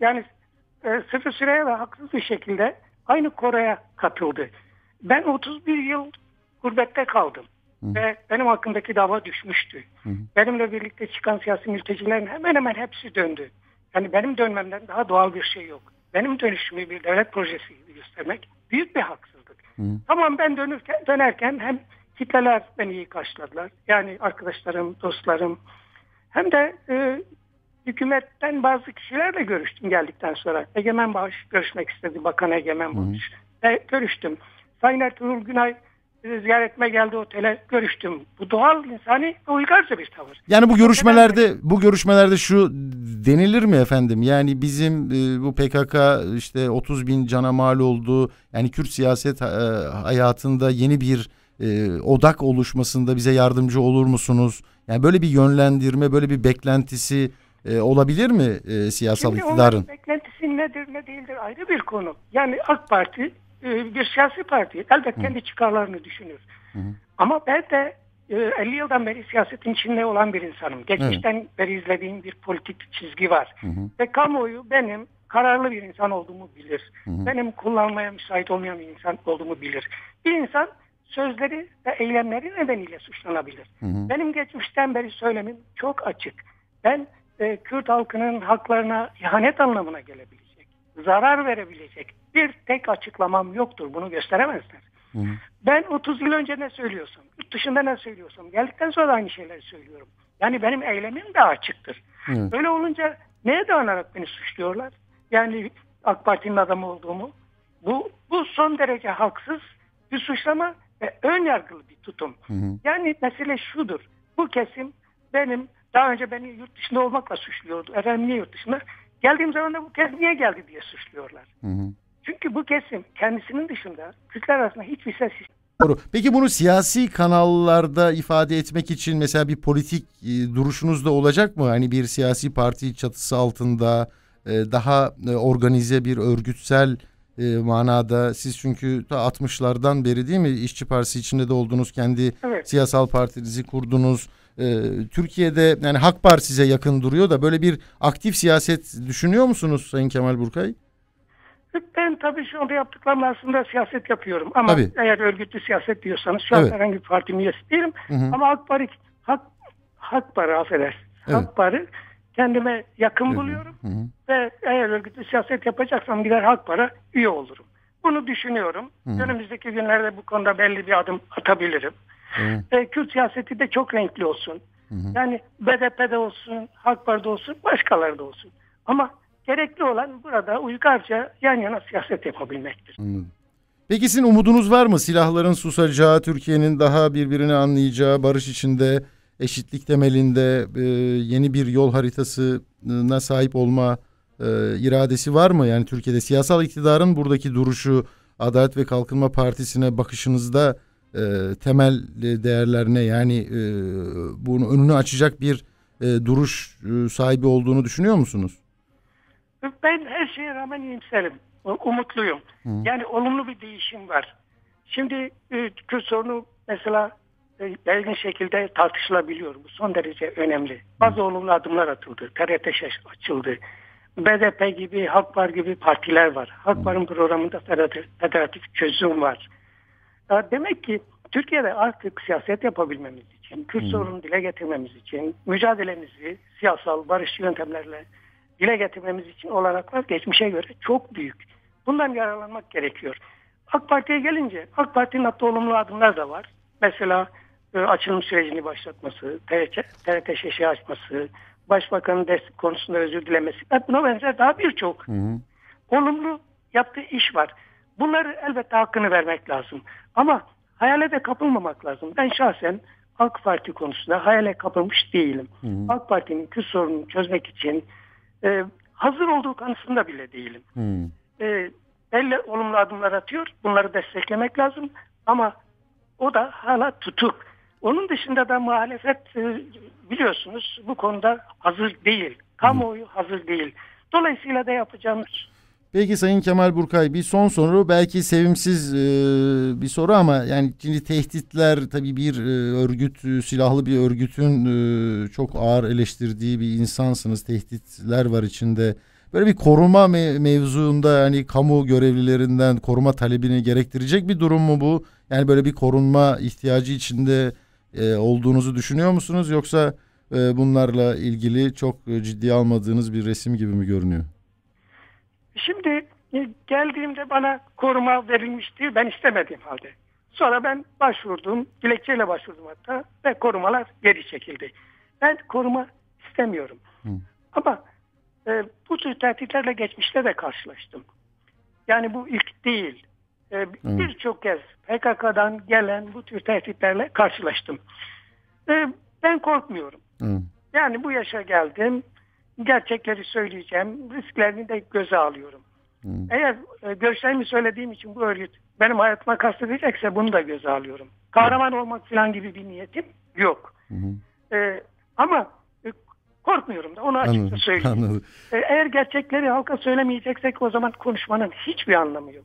yani e, sıfır süreye ve haksız bir şekilde aynı Kore'ye katıldı. Ben 31 yıl gurbette kaldım. Hı. Ve benim hakkındaki dava düşmüştü. Hı. Benimle birlikte çıkan siyasi mültecilerin hemen hemen hepsi döndü. Yani benim dönmemden daha doğal bir şey yok. Benim dönüşümü bir devlet projesi gibi göstermek büyük bir haksızlık. Hı. Tamam ben dönürken, dönerken hem kitleler beni iyi karşıladılar. Yani arkadaşlarım, dostlarım. Hem de e, hükümetten bazı kişilerle görüştüm geldikten sonra. Egemen Bağış görüşmek istedi. Bakan Egemen Bağış. Ve görüştüm. Sayın Ertuğrul Günay ziyaretime geldi otele görüştüm. Bu doğal insani uygarca bir tavır. Yani bu görüşmelerde bu görüşmelerde şu denilir mi efendim? Yani bizim e, bu PKK işte 30 bin cana mal oldu. Yani Kürt siyaset e, hayatında yeni bir e, odak oluşmasında bize yardımcı olur musunuz? Yani böyle bir yönlendirme, böyle bir beklentisi e, olabilir mi e, siyasal Şimdi iktidarın? beklentisi nedir ne değildir ayrı bir konu. Yani AK Parti e, bir siyasi parti elbet Hı. kendi çıkarlarını düşünür. Hı. Ama ben de e, 50 yıldan beri siyasetin içinde olan bir insanım. Geçmişten evet. beri izlediğim bir politik çizgi var. Hı hı. Ve kamuoyu benim kararlı bir insan olduğumu bilir. Hı hı. Benim kullanmaya müsait olmayan bir insan olduğumu bilir. Bir insan sözleri ve eylemleri nedeniyle suçlanabilir. Hı hı. Benim geçmişten beri söylemim çok açık. Ben e, Kürt halkının haklarına ihanet anlamına gelebilecek, zarar verebilecek bir tek açıklamam yoktur. Bunu gösteremezler. Hı. Ben 30 yıl önce ne söylüyorsam, yurt dışında ne söylüyorsam, geldikten sonra da aynı şeyleri söylüyorum. Yani benim eylemim de açıktır. Hı. Öyle olunca neye dayanarak beni suçluyorlar? Yani AK Parti'nin adamı olduğumu. Bu, bu son derece haksız bir suçlama ve ön yargılı bir tutum. Hı hı. Yani mesele şudur. Bu kesim benim daha önce beni yurt dışında olmakla suçluyordu. Efendim niye yurt dışında? Geldiğim zaman da bu kez niye geldi diye suçluyorlar. Hı hı. Çünkü bu kesim kendisinin dışında Kürtler arasında hiçbir ses Doğru. Peki bunu siyasi kanallarda ifade etmek için mesela bir politik e, duruşunuz da olacak mı? Hani bir siyasi parti çatısı altında e, daha e, organize bir örgütsel e, manada siz çünkü ta 60'lardan beri değil mi işçi partisi içinde de oldunuz kendi evet. siyasal partinizi kurdunuz. E, Türkiye'de yani Hak Parti size yakın duruyor da böyle bir aktif siyaset düşünüyor musunuz Sayın Kemal Burkay? Ben tabii şu anda yaptıklarım aslında siyaset yapıyorum. Ama tabii. eğer örgütlü siyaset diyorsanız şu an evet. herhangi bir parti üyesi değilim. Hı hı. Ama Hak Parti, Hak, Hak Parti affedersiniz. Evet. Hak Parti kendime yakın hı. buluyorum. Hı hı. Ve eğer örgütlü siyaset yapacaksam gider Hak Parti üye olurum. Bunu düşünüyorum. Hı hı. Önümüzdeki günlerde bu konuda belli bir adım atabilirim. Hı. E, Kürt siyaseti de çok renkli olsun. Hı hı. Yani BDP'de olsun, Hak Parti'de olsun, başkaları da olsun. Ama gerekli olan burada uygarca yan yana siyaset yapabilmektir. Anladım. Peki sizin umudunuz var mı? Silahların susacağı, Türkiye'nin daha birbirini anlayacağı, barış içinde, eşitlik temelinde e, yeni bir yol haritasına sahip olma e, iradesi var mı? Yani Türkiye'de siyasal iktidarın buradaki duruşu, Adalet ve Kalkınma Partisi'ne bakışınızda e, temel değerler ne? Yani e, bunun önünü açacak bir e, duruş e, sahibi olduğunu düşünüyor musunuz? Ben her şeye rağmen iyimserim. Umutluyum. Hı. Yani olumlu bir değişim var. Şimdi e, Kürt sorunu mesela e, belirgin şekilde tartışılabiliyor. Bu son derece önemli. Bazı Hı. olumlu adımlar atıldı. TRT açıldı. BDP gibi, Halk Var gibi partiler var. Halk Var'ın programında federatif çözüm var. Demek ki Türkiye'de artık siyaset yapabilmemiz için, Kürt sorununu dile getirmemiz için, mücadelemizi siyasal, barış yöntemlerle dile getirmemiz için olanaklar geçmişe göre çok büyük. Bundan yararlanmak gerekiyor. AK Parti'ye gelince AK Parti'nin attığı olumlu adımlar da var. Mesela e, açılım sürecini başlatması, TRT, TRT şeşi açması, Başbakanın destek konusunda özür dilemesi. Buna benzer daha birçok olumlu yaptığı iş var. Bunları elbette hakkını vermek lazım. Ama hayale de kapılmamak lazım. Ben şahsen AK Parti konusunda hayale kapılmış değilim. Hı hı. AK Parti'nin Kürt sorununu çözmek için e, hazır olduğu konusunda bile değilim. Hmm. E, belli olumlu adımlar atıyor. Bunları desteklemek lazım. Ama o da hala tutuk. Onun dışında da muhalefet e, biliyorsunuz bu konuda hazır değil. Kamuoyu hazır değil. Dolayısıyla da yapacağımız Peki Sayın Kemal Burkay bir son soru belki sevimsiz e, bir soru ama yani şimdi tehditler tabii bir e, örgüt silahlı bir örgütün e, çok ağır eleştirdiği bir insansınız tehditler var içinde böyle bir koruma me- mevzuunda yani kamu görevlilerinden koruma talebini gerektirecek bir durum mu bu? Yani böyle bir korunma ihtiyacı içinde e, olduğunuzu düşünüyor musunuz yoksa e, bunlarla ilgili çok e, ciddiye almadığınız bir resim gibi mi görünüyor? Şimdi e, geldiğimde bana koruma verilmişti. Ben istemediğim halde. Sonra ben başvurdum. Dilekçeyle başvurdum hatta. Ve korumalar geri çekildi. Ben koruma istemiyorum. Hı. Ama e, bu tür tehditlerle geçmişte de karşılaştım. Yani bu ilk değil. E, Birçok kez PKK'dan gelen bu tür tehditlerle karşılaştım. E, ben korkmuyorum. Hı. Yani bu yaşa geldim. Gerçekleri söyleyeceğim. Risklerini de göze alıyorum. Hı. Eğer e, görüşlerimi söylediğim için bu örgüt benim hayatıma kastedecekse bunu da göze alıyorum. Kahraman olmak falan gibi bir niyetim yok. Hı. E, ama e, korkmuyorum da onu açıkça anladım, söyleyeyim. Anladım. E, eğer gerçekleri halka söylemeyeceksek o zaman konuşmanın hiçbir anlamı yok.